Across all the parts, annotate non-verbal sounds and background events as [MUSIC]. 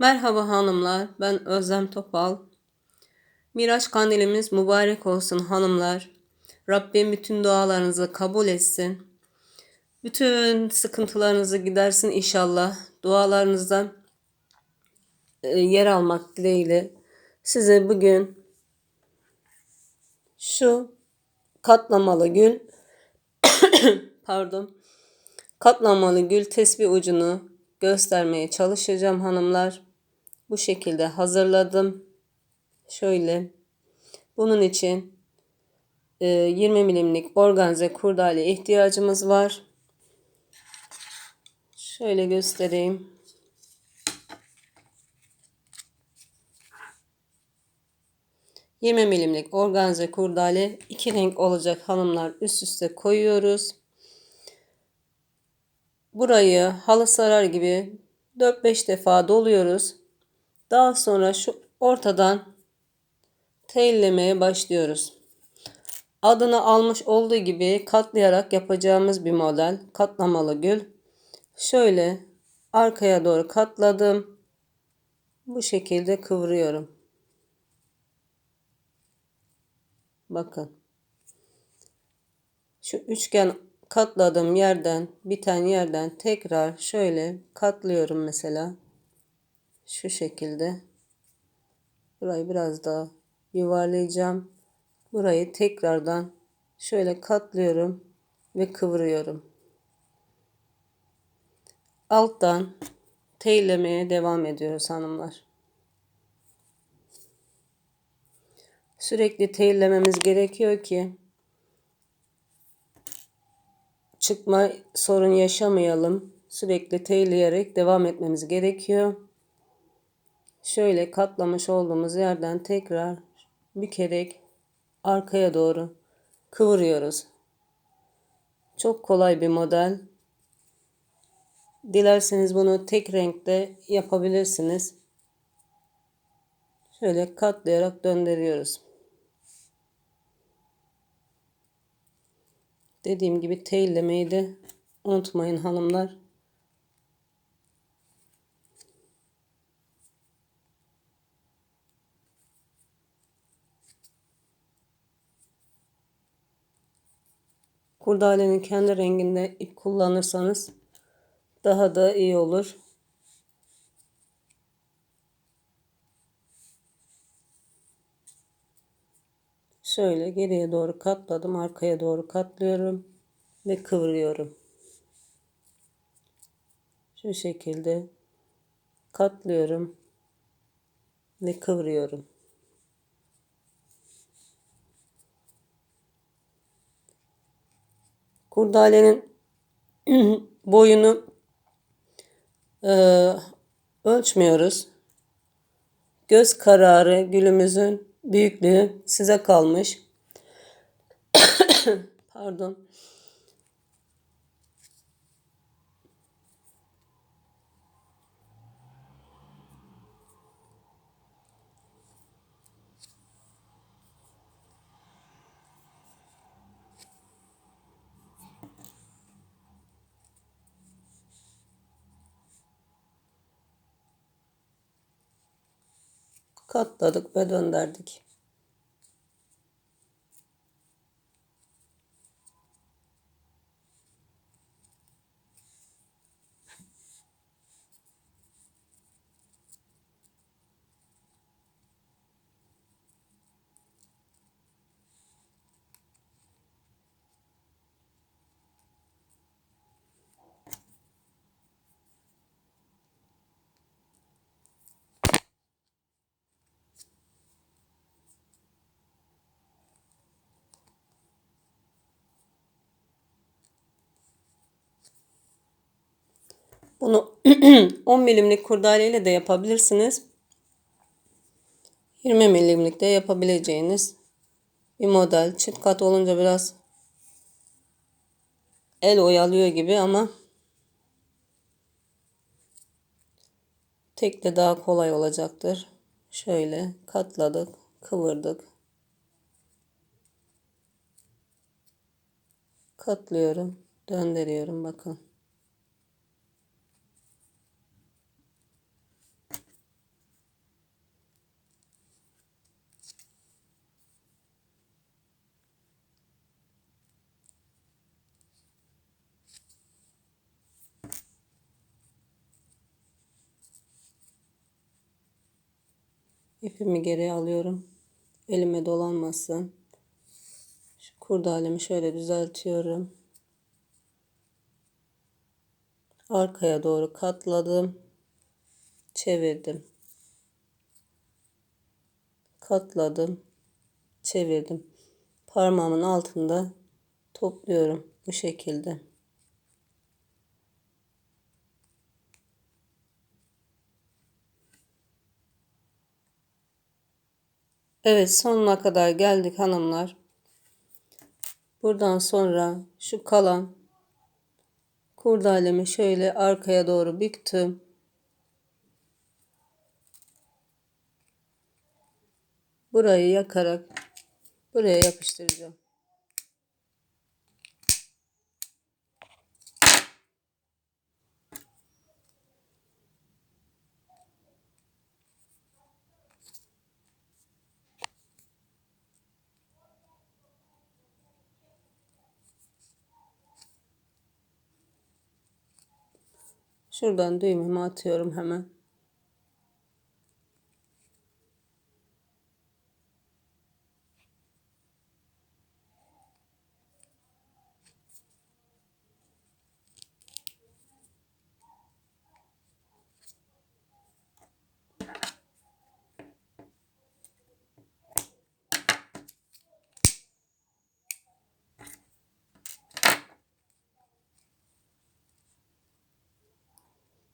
Merhaba hanımlar, ben Özlem Topal. Miraç kandilimiz mübarek olsun hanımlar. Rabbim bütün dualarınızı kabul etsin. Bütün sıkıntılarınızı gidersin inşallah. Dualarınızdan e, yer almak dileğiyle size bugün şu katlamalı gül [COUGHS] pardon katlamalı gül tesbih ucunu göstermeye çalışacağım hanımlar. Bu şekilde hazırladım. Şöyle. Bunun için 20 milimlik organze kurdale ihtiyacımız var. Şöyle göstereyim. Yirmi milimlik organze kurdale iki renk olacak hanımlar üst üste koyuyoruz. Burayı halı sarar gibi 4-5 defa doluyoruz. Daha sonra şu ortadan tellemeye başlıyoruz. Adını almış olduğu gibi katlayarak yapacağımız bir model. Katlamalı gül. Şöyle arkaya doğru katladım. Bu şekilde kıvırıyorum. Bakın. Şu üçgen katladığım yerden biten yerden tekrar şöyle katlıyorum mesela. Şu şekilde. Burayı biraz daha yuvarlayacağım. Burayı tekrardan şöyle katlıyorum ve kıvırıyorum. Alttan teylemeye devam ediyoruz hanımlar. Sürekli teylememiz gerekiyor ki çıkma sorun yaşamayalım. Sürekli teyleyerek devam etmemiz gerekiyor. Şöyle katlamış olduğumuz yerden tekrar bükerek arkaya doğru kıvırıyoruz. Çok kolay bir model. Dilerseniz bunu tek renkte yapabilirsiniz. Şöyle katlayarak döndürüyoruz. Dediğim gibi teylemeyi de unutmayın hanımlar. Kurdalenin kendi renginde ip kullanırsanız daha da iyi olur. Şöyle geriye doğru katladım. Arkaya doğru katlıyorum. Ve kıvırıyorum. Şu şekilde katlıyorum. Ve kıvırıyorum. Kurdalenin [CLEARS THROAT] boyunu e, ölçmüyoruz. Göz kararı gülümüzün büyüklüğü size kalmış. [CLEARS THROAT] Pardon. Katladık ve döndürdük. Bunu [CLEARS THROAT] 10 milimlik kurdaleyle de yapabilirsiniz. 20 milimlik de yapabileceğiniz bir model. Çift kat olunca biraz el oyalıyor gibi ama tek de daha kolay olacaktır. Şöyle katladık, kıvırdık. Katlıyorum, döndürüyorum bakın. İpimi geri alıyorum. Elime dolanmasın. Şu kurdalemi şöyle düzeltiyorum. Arkaya doğru katladım. Çevirdim. Katladım. Çevirdim. Parmağımın altında topluyorum bu şekilde. Evet sonuna kadar geldik hanımlar. Buradan sonra şu kalan kurdalemi şöyle arkaya doğru büktüm. Burayı yakarak buraya yapıştıracağım. Şuradan düğümümü atıyorum hemen.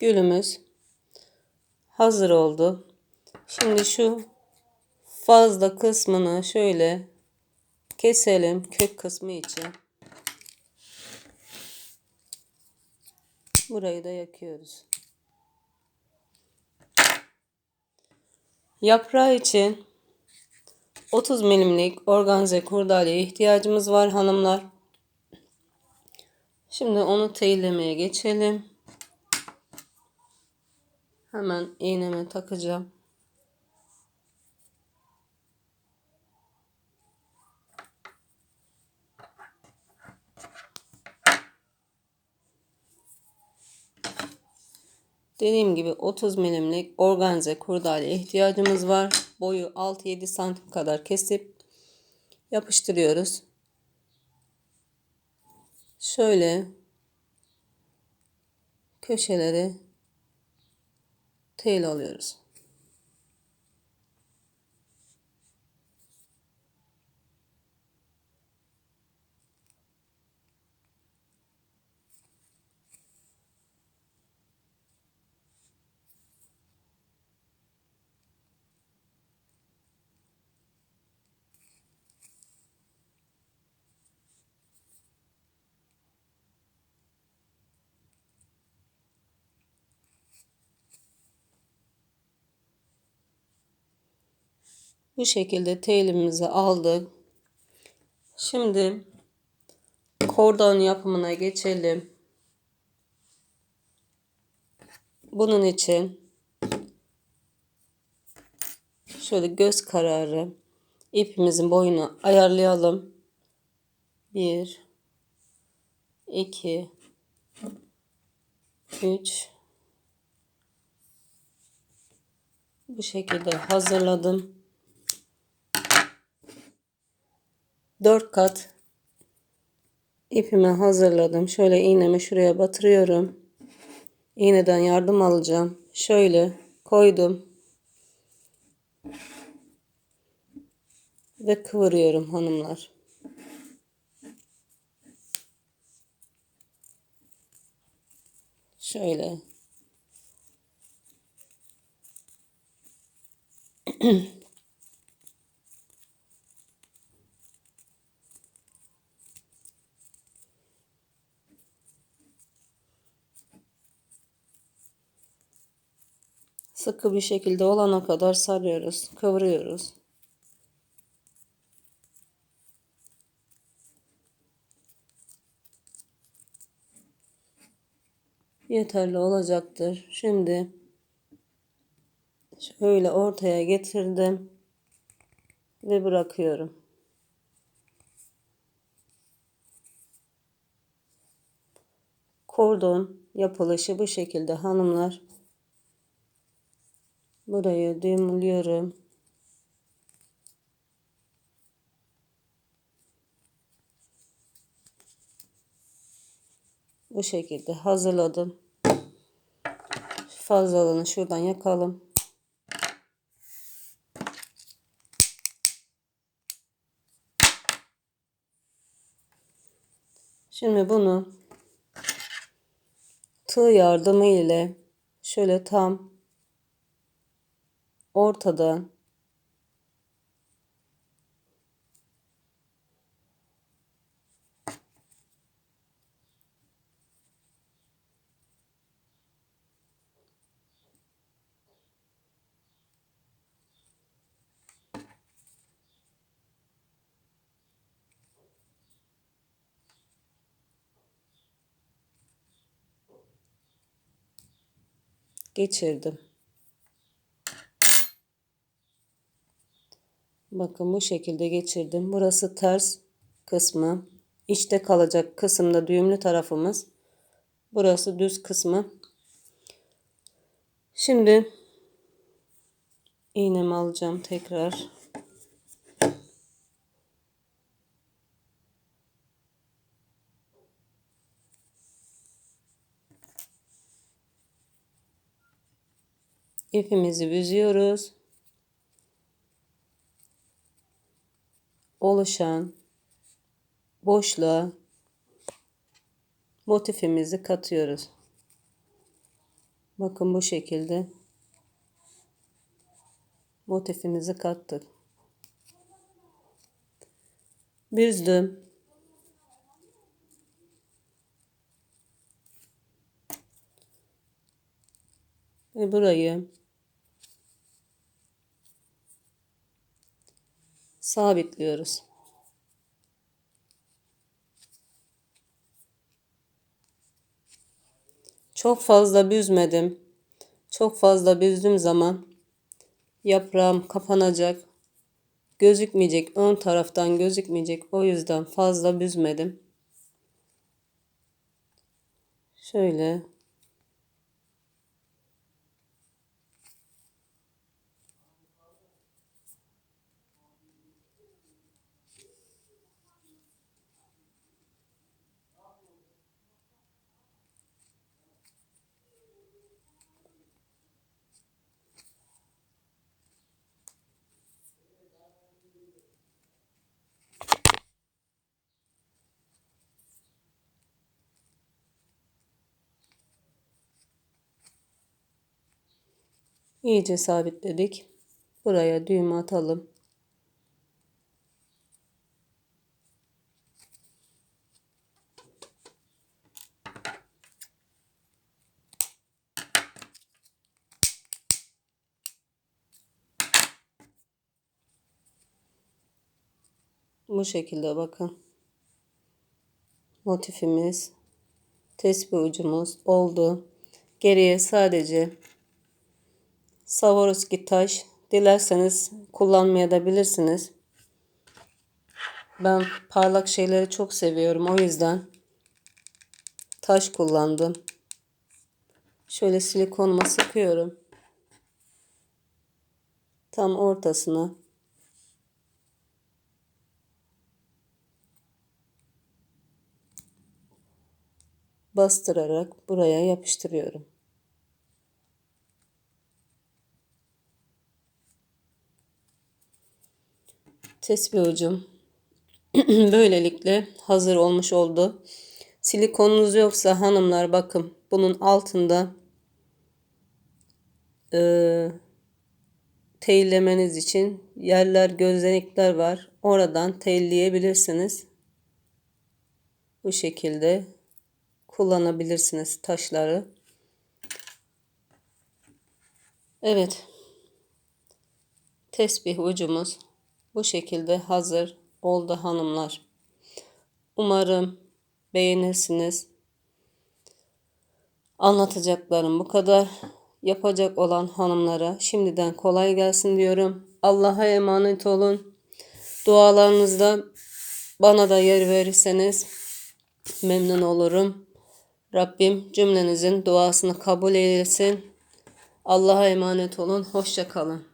Gülümüz hazır oldu. Şimdi şu fazla kısmını şöyle keselim kök kısmı için. Burayı da yakıyoruz. Yaprağı için 30 milimlik organze kurdaleye ihtiyacımız var hanımlar. Şimdi onu teylemeye geçelim. Hemen iğneme takacağım. Dediğim gibi 30 milimlik organze kurdale ihtiyacımız var. Boyu 6-7 santim kadar kesip yapıştırıyoruz. Şöyle köşeleri tel alıyoruz. Bu şekilde telimizi aldık. Şimdi kordon yapımına geçelim. Bunun için şöyle göz kararı ipimizin boyunu ayarlayalım. 1 2 3 bu şekilde hazırladım. 4 kat ipimi hazırladım. Şöyle iğnemi şuraya batırıyorum. İğneden yardım alacağım. Şöyle koydum. Ve kıvırıyorum hanımlar. Şöyle. [CLEARS THROAT] Sıkı bir şekilde olana kadar sarıyoruz, kıvırıyoruz. Yeterli olacaktır. Şimdi şöyle ortaya getirdim ve bırakıyorum. Kordon yapılışı bu şekilde hanımlar. Burayı düğümlüyorum. Bu şekilde hazırladım. Fazlalığını şuradan yakalım. Şimdi bunu tığ yardımı ile şöyle tam ortadan geçirdim. Bakın bu şekilde geçirdim. Burası ters kısmı. İçte kalacak kısımda düğümlü tarafımız. Burası düz kısmı. Şimdi iğnemi alacağım tekrar. ipimizi büzüyoruz. Oluşan boşluğa motifimizi katıyoruz. Bakın bu şekilde motifimizi kattık. Büzdüm. Ve burayı sabitliyoruz. Çok fazla büzmedim. Çok fazla büzdüğüm zaman yaprağım kapanacak. Gözükmeyecek. Ön taraftan gözükmeyecek. O yüzden fazla büzmedim. Şöyle iyice sabitledik. Buraya düğüm atalım. Bu şekilde bakın. Motifimiz, tespih ucumuz oldu. Geriye sadece Swarovski taş dilerseniz kullanmaya da bilirsiniz. Ben parlak şeyleri çok seviyorum. O yüzden taş kullandım. Şöyle silikonuma sıkıyorum. Tam ortasına. bastırarak buraya yapıştırıyorum. Tespih ucum [CLEARS THROAT] böylelikle hazır olmuş oldu. Silikonunuz yoksa hanımlar bakın bunun altında e, teylemeniz için yerler gözenekler var. Oradan teyleyebilirsiniz. Bu şekilde kullanabilirsiniz taşları. Evet. Tesbih ucumuz bu şekilde hazır oldu hanımlar. Umarım beğenirsiniz. Anlatacaklarım bu kadar. Yapacak olan hanımlara şimdiden kolay gelsin diyorum. Allah'a emanet olun. Dualarınızda bana da yer verirseniz memnun olurum. Rabbim cümlenizin duasını kabul eylesin. Allah'a emanet olun. Hoşça kalın.